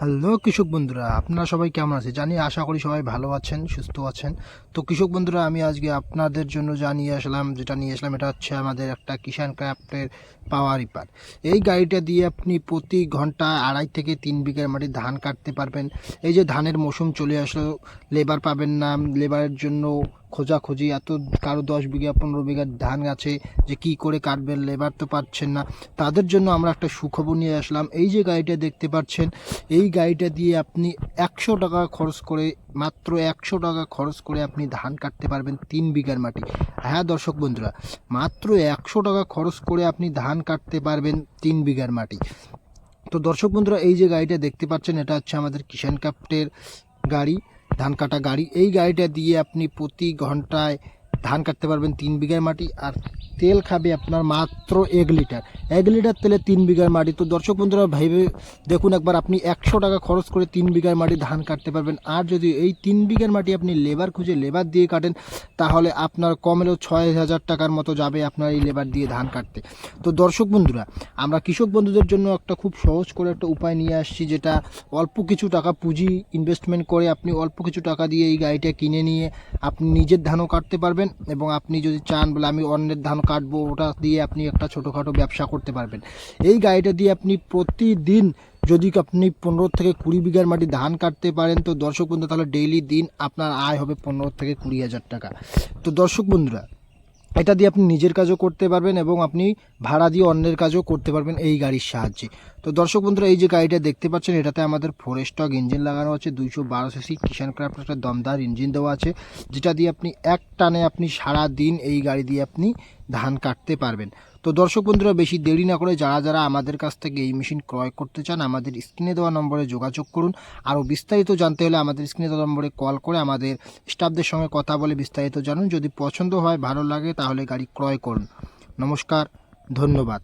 Hello কৃষক বন্ধুরা, আপনারা সবাই কেমন আছে জানি, আশা করি সবাই ভালো আছেন, সুস্থ আছেন। তো কৃষক বন্ধুরা, আমি আজকে আপনাদের জন্য জানিয়ে আসলাম, যেটা নিয়ে আসলাম, এটা হচ্ছে আমাদের একটা কিষান ক্রাফটের পাওয়ার রিপার। এই গাড়িটা দিয়ে আপনি প্রতি ঘণ্টা আড়াই থেকে তিন বিঘার মাটি ধান কাটতে পারবেন। এই যে ধানের মৌসুম চলে আসলো, লেবার পাবেন না, লেবারের জন্য খোঁজাখুঁজি, এত কারও দশ বিঘা, পনেরো বিঘা ধান আছে যে কি করে কাটবেন লেবার তো পাচ্ছেন না। তাদের জন্য আমরা একটা সুখবর নিয়ে আসলাম। এই যে গাড়িটা দেখতে পাচ্ছেন, এই গাড়িটা দিয়ে আপনি একশো টাকা খরচ করে, মাত্র একশো টাকা খরচ করে আপনি ধান কাটতে পারবেন তিন বিঘার মাটি। হ্যাঁ দর্শক বন্ধুরা, মাত্র একশো টাকা খরচ করে আপনি ধান কাটতে পারবেন তিন বিঘার মাটি। তো দর্শক বন্ধুরা, এই যে গাড়িটা দেখতে পাচ্ছেন, এটা হচ্ছে আমাদের কিষান কাপ্টের গাড়ি। ধান কাটা গাড়ি, এই গাড়িটা দিয়ে আপনি প্রতি ঘন্টায় ধান কাটতে পারবেন তিন বিঘার মাটি, আর তেল খাবে আপনার মাত্র এক লিটার। এক লিটার তেলে তিন বিঘার মাটি। তো দর্শক বন্ধুরা ভেবে দেখুন একবার আপনি একশো টাকা খরচ করে তিন বিঘার মাটি ধান কাটতে পারবেন। আর যদি এই তিন বিঘার মাটি আপনি লেবার খুঁজে লেবার দিয়ে কাটেন, তাহলে আপনার কমেলেও ছয় হাজার টাকার মতো যাবে আপনার এই লেবার দিয়ে ধান কাটতে। তো দর্শক বন্ধুরা, আমরা কৃষক বন্ধুদের জন্য একটা খুব সহজ করে একটা উপায় নিয়ে আসছি, যেটা অল্প কিছু টাকা পুঁজি ইনভেস্টমেন্ট করে আপনি অল্প কিছু টাকা দিয়ে এই গাড়িটা কিনে নিয়ে আপনি নিজের ধানও কাটতে পারবেন। এবং আপনি যদি চান বলে আমি অন্যের ধান কাটবো, ওটা দিয়ে আপনি একটা ছোটোখাটো ব্যবসা করতে পারবেন। এই গাড়িটা দিয়ে আপনি প্রতিদিন যদি আপনি পনেরো থেকে কুড়ি বিঘার মাটি ধান কাটতে পারেন, তো দর্শক বন্ধু তাহলে ডেইলি দিন আপনার আয় হবে পনেরো থেকে কুড়ি হাজার টাকা। তো দর্শক বন্ধুরা এটা দিয়ে আপনি নিজের কাজও করতে পারবেন এবং আপনি ভাড়া দিয়ে অন্যের কাজও করতে পারবেন এই গাড়ির সাহায্যে। তো দর্শক বন্ধুরা, এই যে গাড়িটা দেখতে পাচ্ছেন, এটাতে আমাদের ফোর স্টক ইঞ্জিন লাগানো আছে, দুইশো বারো সিসি কিষান ক্রাফ্ট একটা দমদার ইঞ্জিন দেওয়া আছে, যেটা দিয়ে আপনি এক টানে আপনি সারা দিন এই গাড়ি দিয়ে আপনি ধান কাটতে পারবেন। তো দর্শক বন্ধুরা, বেশি দেরি না করে যারা যারা আমাদের কাছ থেকে এই মেশিন ক্রয় করতে চান, আমাদের স্ক্রিনে দেওয়া নম্বরে যোগাযোগ করুন। আরও বিস্তারিত জানতে হলে আমাদের স্ক্রিনে দেওয়া নম্বরে কল করে আমাদের স্টাফদের সঙ্গে কথা বলে বিস্তারিত জানুন। যদি পছন্দ হয়, ভালো লাগে, তাহলে গাড়ি ক্রয় করুন। নমস্কার, ধন্যবাদ।